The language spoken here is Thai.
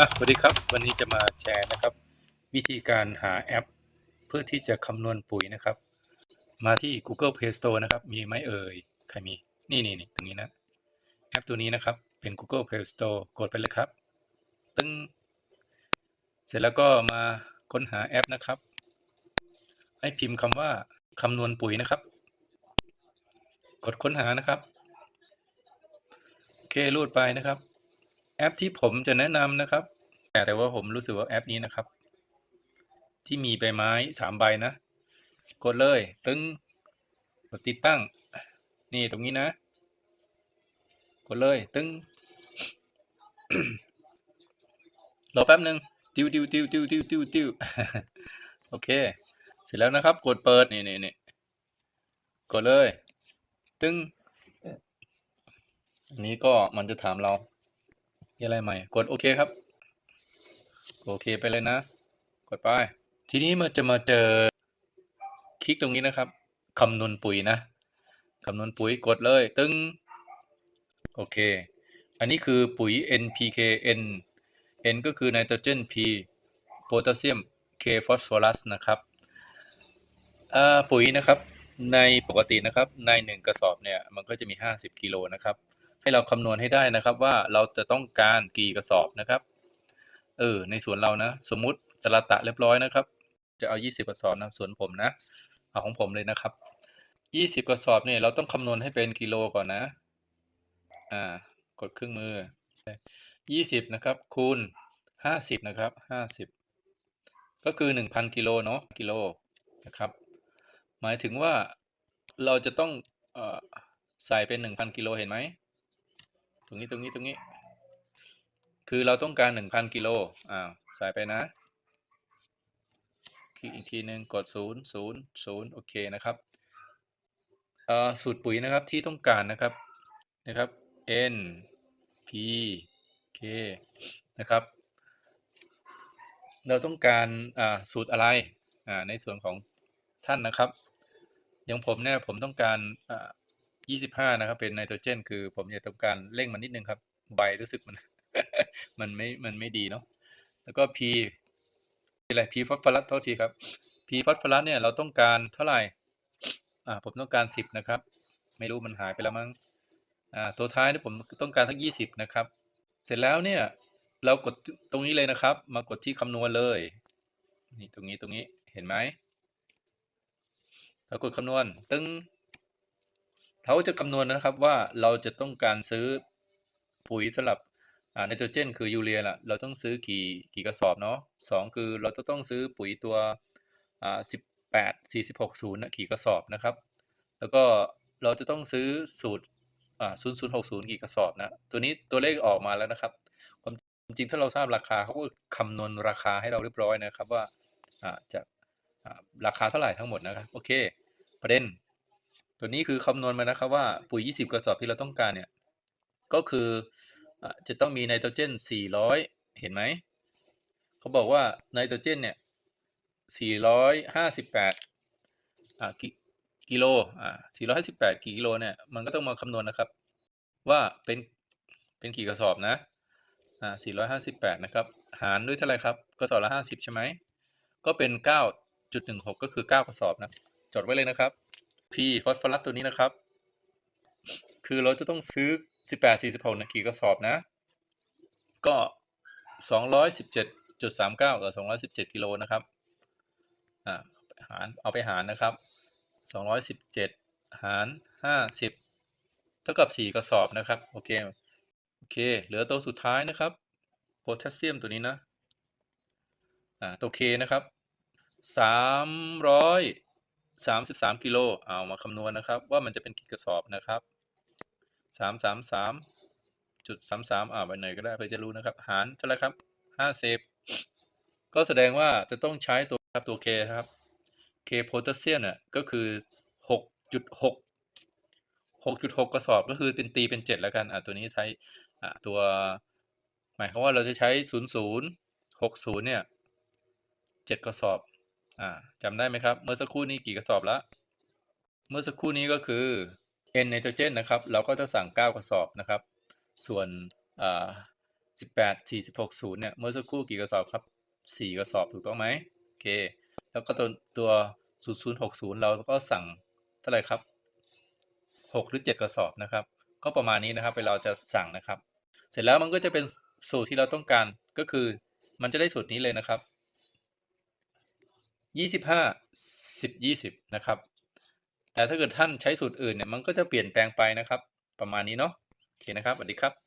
อะสวัสดีครับ วันนี้จะมาแชร์นะครับ วิธีการหาแอป เพื่อที่จะคำนวณปุ๋ยนะครับ มาที่ Google Play Store นะครับ มีไหมเอ่ยใครมี นี่นี่นี่ตรงนี้นะแอปตัวนี้นะครับ เป็น Google Play Store กดไปเลยครับตึ้งเสร็จแล้วก็มาค้นหาแอปนะครับ ให้พิมพ์คำว่าคำนวณปุ๋ยนะครับ กดค้นหานะครับ โอเครูดไปนะครับ แอปที่ผมจะแนะนำนะครับ แต่แต่ว่าผมรู้สึกว่าแอปนี้นะครับ ที่มีใบไม้สามใบนะ กดเลย ตึ้งกดติดตั้ง นี่ตรงนี้นะ กดเลย ตึ้งรอแป๊บหนึ่งติวติวติวติวติวติวติวโอเค เสร็จแล้วนะครับ กดเปิดนี่นี่นี่กดเลย ตึ้งอันนี้ก็มันจะถามเรา มีอะไรใหม่ กดโอเคครับ โอเคไปเลยนะ กดไป ทีนี้มันจะมาเจอ คลิกตรงนี้นะครับคำนวณปุ๋ยนะคำนวณปุ๋ยกดเลย ตึ้งโอเค อันนี้คือปุ๋ย NPK N N ก็คือไนโตรเจน P โพแทสเซียม K ฟอสฟอรัสนะครับปุ๋ยนะครับในปกตินะครับในหนึ่งกระสอบเนี่ยมันก็จะมี 50 กิโลนะครับ ให้เราคำนวณให้ได้นะครับ ว่าเราจะต้องการกี่กระสอบนะครับ เออ ในสวนเรานะ สมมุติสลัตะเรียบร้อยนะครับ จะเอา20กระสอบนะสวนผมนะ เอาของผมเลยนะครับ20กระสอบเนี่ยเราต้องคำนวณให้เป็นกิโลก่อนนะ อ่า กดเครื่องมือ20นะครับ คูณ50นะครับ50ก็คือ1,000กิโลเนาะกิโลนะครับ หมายถึงว่าเราจะต้องอใส่เป็น1,000กิโลเห็นไหม ตรงนี้ตรงนี้ตรงนี้ คือเราต้องการ1,000กิโลอ่าใส่ไปนะ คลิกอีกทีหนึ่งกด0 0 0โอเคนะครับเอ่อสูตรปุ๋ยนะครับที่ต้องการนะครับนะครับ N P K นะครับ เราต้องการอ่าสูตรอะไรอ่าในส่วนของท่านนะครับอย่างผมเนี่ยผมต้องการอ่า 25นะครับ เป็นไนโตรเจน คือผมจะต้องการเร่งมันนิดนึงครับ ใบรู้สึกมัน มันไม่มันไม่ดีเนาะแล้วก็ P อะไร P ฟอสฟอรัสโทษทีครับ P ฟอสฟอรัสเนี่ยเราต้องการเท่าไหร่อ่าผมต้องการ10นะครับ ไม่รู้มันหายไปแล้วมั้งอ่าตัวท้ายนี่ผมต้องการสัก20นะครับ เสร็จแล้วเนี่ย เรากดตรงนี้เลยนะครับ มากดที่คำนวณเลย นี่ตรงนี้ตรงนี้เห็นไหมเรากดคำนวณตึ้ง เขาจะคำนวณนะครับว่าเราจะต้องการซื้อปุ๋ยสำหรับไนโตรเจน คือยูเรียล่ะ เราต้องซื้อกี่กี่กระสอบเนาะสองคือเราจะต้องซื้อปุ๋ยตัวอ่า18 46 0นะกี่กระสอบนะครับ แล้วก็เราจะต้องซื้อสูตรอ่า0060กี่กระสอบนะ ตัวนี้ตัวเลขออกมาแล้วนะครับ ความจริงถ้าเราทราบราคาเขาก็คำนวณราคาให้เราเรียบร้อยนะครับว่าอ่าจะอ่าราคาเท่าไหร่ทั้งหมดนะครับ โอเค ประเด็น ตัวนี้คือคำนวณมานะครับว่าปุ๋ย 20 กระสอบที่เราต้องการเนี่ย ก็คือจะต้องมีไนโตรเจน 400 เห็นไหม เขาบอกว่าไนโตรเจนเนี่ย 458อ่ากิกิโลอ่า458กิโลเนี่ย มันก็ต้องมาคำนวณนะครับ ว่าเป็นเป็นกี่กระสอบนะอ่า458 นะครับ หารด้วยเท่าไหร่ครับ กระสอบละ 50 ใช่ไหม ก็เป็น 9.16 ก็คือ 9 กระสอบนะ จดไว้เลยนะครับ P ฟอสฟอรัสตัวนี้นะครับ คือเราจะต้องซื้อ 18 46นะกี่กระสอบนะ ก็ 217.39กับ217กิโลนะครับอ่าหารเอาไปหารนะครับ 217 หาร 50 เท่ากับ 4 กระสอบนะครับ โอเค โอเค เหลือตัวสุดท้ายนะครับ โพแทสเซียมตัวนี้นะ อ่า ตัว K นะครับ 333กิโลเอามาคำนวณนะครับ ว่ามันจะเป็นกี่กระสอบนะครับ333จุด33อ่าไปไหนก็ได้เพื่อจะรู้นะครับ หารเท่าไรครับ50ก็แสดงว่าจะต้องใช้ตัวครับตัว K นะครับ K โพแทสเซียมเนี่ยก็คือ6.6 6.6กหกจุดหกกระสอบก็คือเป็นตีเป็น7แล้วกันอ่าตัวนี้ใช้อ่าตัว หมายความว่าเราจะใช้00 60เนี่ย7กระสอบ อ่าจำได้ไหมครับ เมื่อสักครู่นี้กี่กระสอบละเมื่อสักครู่นี้ก็คือ N ไนโตรเจนนะครับ เราก็จะสั่ง 9 กระสอบนะครับ ส่วนอ่าสิบแปดสี่สิบหกศูนย์เนี่ย เมื่อสักครู่กี่กระสอบครับสี่กระสอบถูกต้องไหมโอเค แล้วก็ตัวตัวศูนย์ศูนย์หกศูนย์เราก็สั่งเท่าไหร่ครับหกหรือเจ็ดกระสอบนะครับ ก็ประมาณนี้นะครับเวลาเราจะสั่งนะครับ เสร็จแล้วมันก็จะเป็นสูตรที่เราต้องการก็คือมันจะได้สูตรนี้เลยนะครับ ยี่สิบห้าสิบยี่สิบนะครับ แต่ถ้าเกิดท่านใช้สูตรอื่นเนี่ยมันก็จะเปลี่ยนแปลงไปนะครับ ประมาณนี้เนาะโอเคนะครับสวัสดีครับ